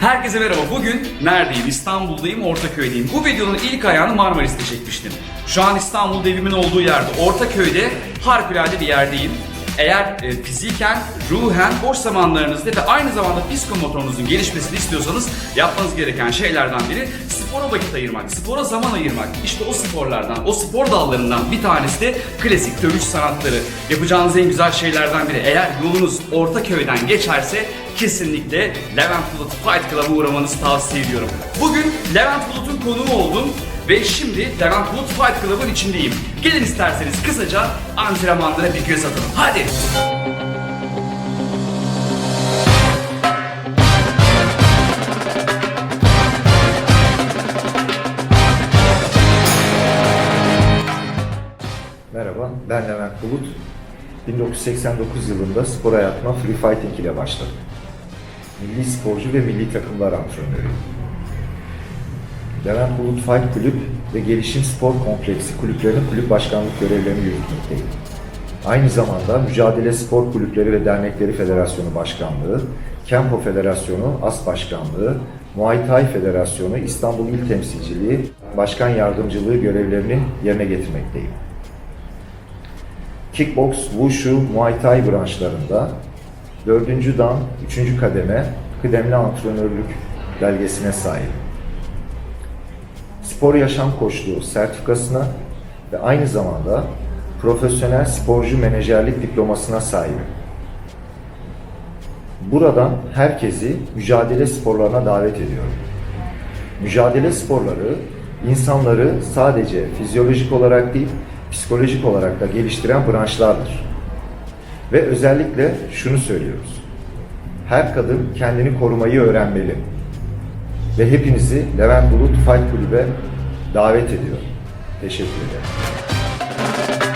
Herkese merhaba. Bugün neredeyim? İstanbul'dayım, Ortaköy'deyim. Bu videonun ilk ayağını Marmaris'te çekmiştim. Şu an İstanbul evimin olduğu yerde, Ortaköy'de harikulade bir yerdeyim. Eğer e, fiziken, ruhen, boş zamanlarınızda ve aynı zamanda psikomotorunuzun gelişmesini istiyorsanız yapmanız gereken şeylerden biri spora vakit ayırmak, spora zaman ayırmak. İşte o sporlardan, o spor dallarından bir tanesi de klasik dövüş sanatları. Yapacağınız en güzel şeylerden biri. Eğer yolunuz Ortaköy'den geçerse kesinlikle Levent Bulut Fight Club'a uğramanızı tavsiye ediyorum. Bugün Levent Bulut'un konuğu oldum ve şimdi Levent Bulut Fight Club'ın içindeyim. Gelin isterseniz kısaca antrenmanlara bir göz atalım. Hadi! Merhaba, ben Levent Bulut. 1989 yılında spor hayatıma free fighting ile başladım. Milli sporcu ve milli takımlar antrenörüyüm. Levent Bulut Fight Kulüp ve Gelişim Spor Kompleksi kulüplerinin kulüp başkanlık görevlerini yürütmekteyim. Aynı zamanda Mücadele Spor Kulüpleri ve Dernekleri Federasyonu Başkanlığı, Kempo Federasyonu As Başkanlığı, Muay Thai Federasyonu İstanbul İl Temsilciliği, Başkan Yardımcılığı görevlerini yerine getirmekteyim. Kickbox, Wushu, Muay Thai branşlarında 4. dan 3. kademe kıdemli antrenörlük belgesine sahip. Spor yaşam koçluğu sertifikasına ve aynı zamanda profesyonel sporcu menajerlik diplomasına sahibim. Buradan herkesi mücadele sporlarına davet ediyorum. Mücadele sporları insanları sadece fizyolojik olarak değil, psikolojik olarak da geliştiren branşlardır. Ve özellikle şunu söylüyoruz. Her kadın kendini korumayı öğrenmeli. Ve hepinizi Levent Bulut Fight Kulübe davet ediyorum. Teşekkür ederim.